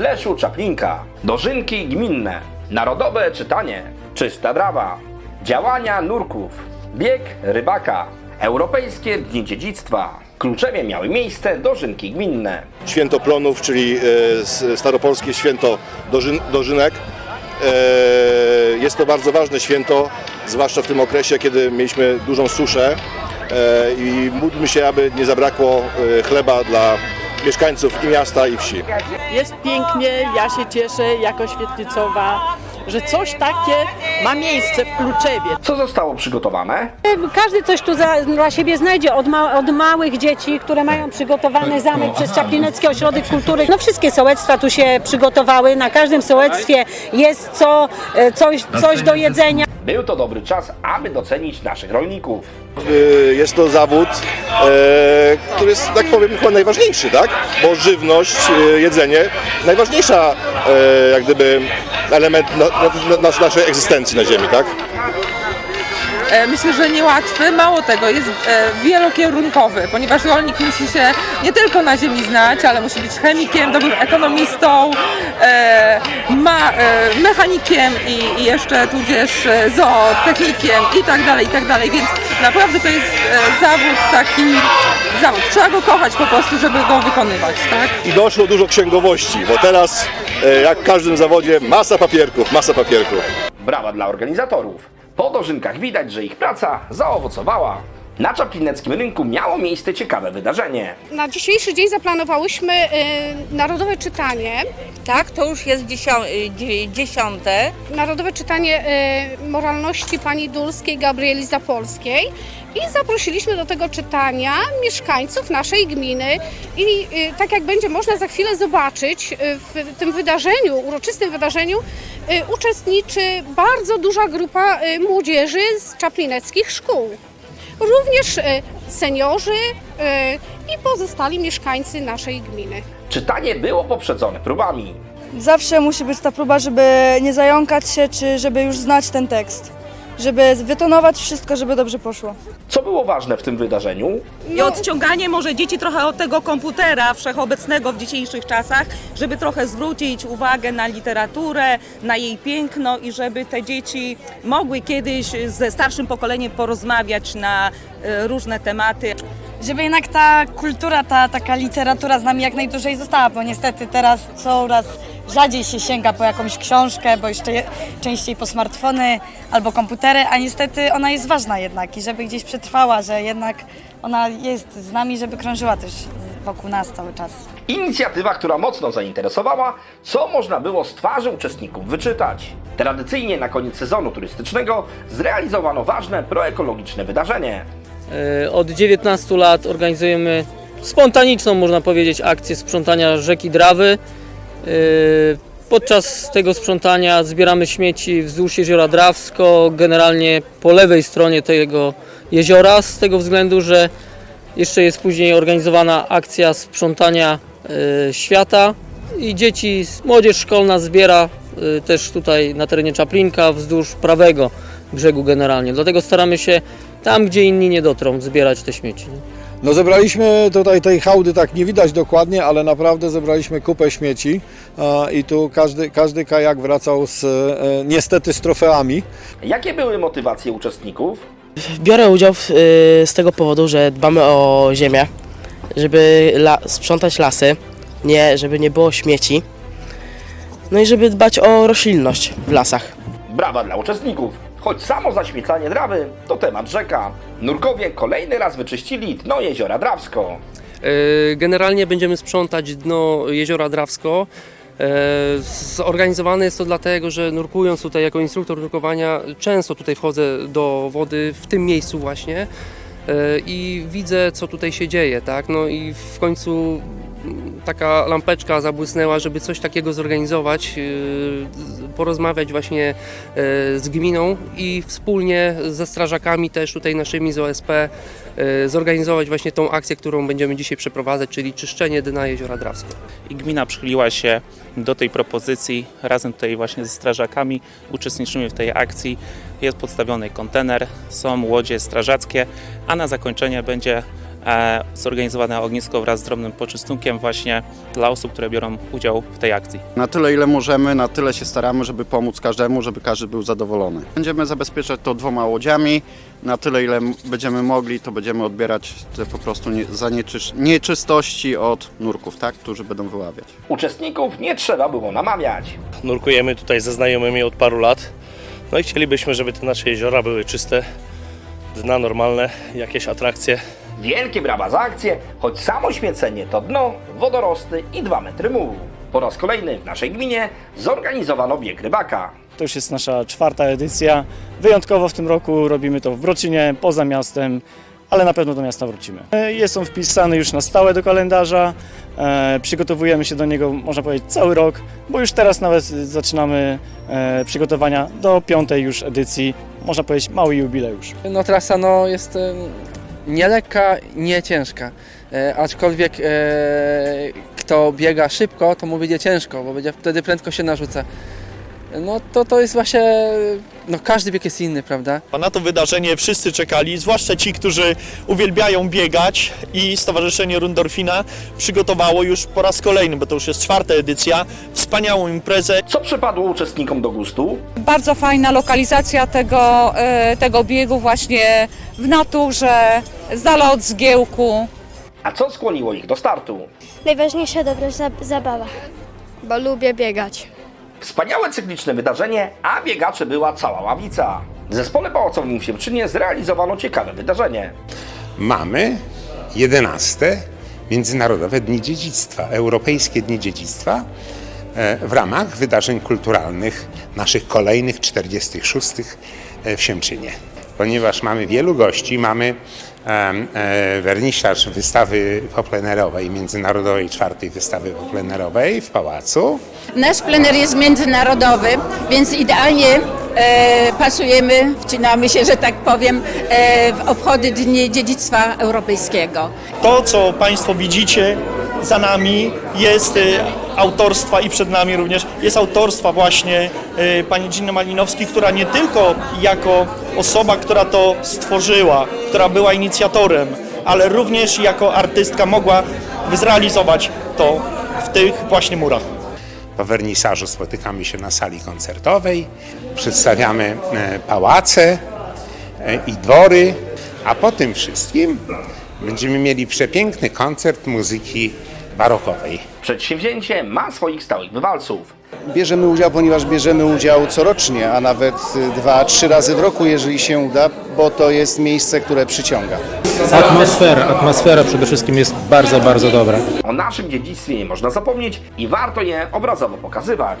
Fleszu czaplinka, dożynki gminne, narodowe czytanie, czysta drawa, działania nurków, bieg rybaka, europejskie dni dziedzictwa. Kluczewie miały miejsce dożynki gminne. Święto Plonów, czyli e, staropolskie święto dożyn, dożynek. E, Jest to bardzo ważne święto, zwłaszcza w tym okresie, kiedy mieliśmy dużą suszę. E, i módlmy się, aby nie zabrakło chleba dla mieszkańców i miasta i wsi. Jest pięknie, ja się cieszę jako świetlicowa, że coś takie ma miejsce w Kluczewie. Co zostało przygotowane? Każdy coś tu za, dla siebie znajdzie, od, ma, od małych dzieci, które mają przygotowany zamek przez Czaplinecki Ośrodek Kultury. No wszystkie sołectwa tu się przygotowały, na każdym sołectwie jest co, e, coś, coś do jedzenia. Był to dobry czas, aby docenić naszych rolników. E, Jest to zawód, e, który jest, tak powiem, chyba najważniejszy, tak? Bo żywność, e, jedzenie, najważniejsza jak gdyby element na, na, na, naszej egzystencji na ziemi, tak? E, Myślę, że niełatwy, mało tego, jest e, wielokierunkowy, ponieważ rolnik musi się nie tylko na ziemi znać, ale musi być chemikiem, dobrym ekonomistą, e, ma, mechanikiem i, i jeszcze tudzież zootechnikiem i tak dalej, i tak dalej, więc naprawdę to jest zawód taki, zawód, trzeba go kochać po prostu, żeby go wykonywać, tak? I doszło dużo księgowości, bo teraz, jak w każdym zawodzie, masa papierków, masa papierków. Brawa dla organizatorów. Po dożynkach widać, że ich praca zaowocowała. Na czaplineckim rynku miało miejsce ciekawe wydarzenie. Na dzisiejszy dzień zaplanowałyśmy y, narodowe czytanie. Tak, to już jest dziesią- y, dzie- dziesiąte. Narodowe czytanie y, moralności pani Dulskiej Gabrieli Zapolskiej. I zaprosiliśmy do tego czytania mieszkańców naszej gminy. I y, tak jak będzie można za chwilę zobaczyć, y, w tym wydarzeniu, uroczystym wydarzeniu, y, uczestniczy bardzo duża grupa y, młodzieży z czaplineckich szkół. Również y, seniorzy y, i pozostali mieszkańcy naszej gminy. Czytanie było poprzedzone próbami. Zawsze musi być ta próba, żeby nie zająkać się, czy żeby już znać ten tekst. Żeby wytonować wszystko, żeby dobrze poszło. Co było ważne w tym wydarzeniu? I odciąganie może dzieci trochę od tego komputera wszechobecnego w dzisiejszych czasach, żeby trochę zwrócić uwagę na literaturę, na jej piękno i żeby te dzieci mogły kiedyś ze starszym pokoleniem porozmawiać na e, różne tematy. Żeby jednak ta kultura, ta taka literatura z nami jak najdłużej została, bo niestety teraz coraz rzadziej się sięga po jakąś książkę, bo jeszcze je, częściej po smartfony albo komputery, a niestety ona jest ważna jednak i żeby gdzieś przetrwała, że jednak ona jest z nami, żeby krążyła też wokół nas cały czas. Inicjatywa, która mocno zainteresowała, co można było z twarzy uczestników wyczytać. Tradycyjnie na koniec sezonu turystycznego zrealizowano ważne proekologiczne wydarzenie. E, Od 19 lat organizujemy spontaniczną, można powiedzieć, akcję sprzątania rzeki Drawy. E, Podczas tego sprzątania zbieramy śmieci wzdłuż jeziora Drawsko, generalnie po lewej stronie tego jeziora, z tego względu, że jeszcze jest później organizowana akcja sprzątania e, świata i dzieci, młodzież szkolna zbiera też tutaj na terenie Czaplinka wzdłuż prawego brzegu generalnie. Dlatego staramy się tam, gdzie inni nie dotrą, zbierać te śmieci. nie? No zebraliśmy tutaj tej hałdy tak nie widać dokładnie, ale naprawdę zebraliśmy kupę śmieci i tu każdy, każdy kajak wracał z, e, niestety z trofeami. Jakie były motywacje uczestników? Biorę udział w, y, z tego powodu, że dbamy o ziemię, żeby la, sprzątać lasy, nie, żeby nie było śmieci, no i żeby dbać o roślinność w lasach. Brawa dla uczestników. Choć samo zaśmiecanie Drawy to temat rzeka. Nurkowie kolejny raz wyczyścili dno jeziora Drawsko. E, Generalnie będziemy sprzątać dno jeziora Drawsko. E, Zorganizowane jest to dlatego, że nurkując tutaj jako instruktor nurkowania, często tutaj wchodzę do wody w tym miejscu właśnie e, i widzę, co tutaj się dzieje, tak? No i w końcu taka lampeczka zabłysnęła, żeby coś takiego zorganizować, porozmawiać właśnie e, z gminą i wspólnie ze strażakami też tutaj naszymi z OSP e, zorganizować właśnie tą akcję, którą będziemy dzisiaj przeprowadzać, czyli czyszczenie dna jeziora Drawsko. i gmina przychyliła się do tej propozycji. Razem tutaj właśnie ze strażakami uczestniczymy w tej akcji. Jest podstawiony kontener, są łodzie strażackie, a na zakończenie będzie zorganizowane ognisko wraz z drobnym poczystunkiem właśnie dla osób, które biorą udział w tej akcji. Na tyle, ile możemy, na tyle się staramy, żeby pomóc każdemu, żeby każdy był zadowolony. Będziemy zabezpieczać to dwoma łodziami. Na tyle, ile będziemy mogli, to będziemy odbierać te po prostu nieczystości od nurków, tak, którzy będą wyławiać. Uczestników nie trzeba było namawiać. Nurkujemy tutaj ze znajomymi od paru lat. No i chcielibyśmy, żeby te nasze jeziora były czyste, dna normalne, jakieś atrakcje. Wielkie brawa za akcję, choć samo święcenie to dno, wodorosty i 2 metry mułu. Po raz kolejny w naszej gminie zorganizowano bieg rybaka. To już jest nasza czwarta edycja. Wyjątkowo w tym roku robimy to w Broczynie, poza miastem, ale na pewno do miasta wrócimy. E, Jest on wpisany już na stałe do kalendarza. E, Przygotowujemy się do niego, można powiedzieć, cały rok, bo już teraz nawet zaczynamy e, przygotowania do piątej już edycji, można powiedzieć mały jubileusz. No trasa no, jest nie lekka, nie ciężka. E, aczkolwiek e, kto biega szybko, to mu będzie ciężko, bo będzie wtedy prędko się narzuca. No to to jest właśnie, no każdy bieg jest inny, prawda? A na to wydarzenie wszyscy czekali, zwłaszcza ci, którzy uwielbiają biegać i Stowarzyszenie Rundorfina przygotowało już po raz kolejny, bo to już jest czwarta edycja, wspaniałą imprezę. Co przypadło uczestnikom do gustu? Bardzo fajna lokalizacja tego, e, tego biegu właśnie w naturze, z dala od zgiełku. A co skłoniło ich do startu? Najważniejsza dobra zabawa, bo lubię biegać. Wspaniałe cykliczne wydarzenie, a biegaczy była cała ławica. W zespole pałacowym w Siewczynie zrealizowano ciekawe wydarzenie. Mamy 11 Międzynarodowe Dni Dziedzictwa, Europejskie Dni Dziedzictwa e, w ramach wydarzeń kulturalnych naszych kolejnych 46 w Siemczynie. Ponieważ mamy wielu gości, mamy e, wernisaż wystawy poplenerowej, międzynarodowej czwartej wystawy poplenerowej w Pałacu. Nasz plener jest międzynarodowy, więc idealnie e, pasujemy, wcinamy się, że tak powiem, e, w obchody Dni Dziedzictwa Europejskiego. To, co Państwo widzicie za nami, jest e, autorstwa i przed nami również jest autorstwa właśnie e, pani Giny Malinowskiej, która nie tylko jako osoba, która to stworzyła, która była inicjatorem, ale również jako artystka mogła zrealizować to w tych właśnie murach. Po wernisażu spotykamy się na sali koncertowej, przedstawiamy e, pałace e, i dwory, a po tym wszystkim będziemy mieli przepiękny koncert muzyki barokowej. Przedsięwzięcie ma swoich stałych bywalców. Bierzemy udział, ponieważ bierzemy udział corocznie, a nawet dwa, trzy razy w roku, jeżeli się uda, bo to jest miejsce, które przyciąga. Atmosfera, atmosfera przede wszystkim jest bardzo, bardzo dobra. O naszym dziedzictwie nie można zapomnieć i warto je obrazowo pokazywać.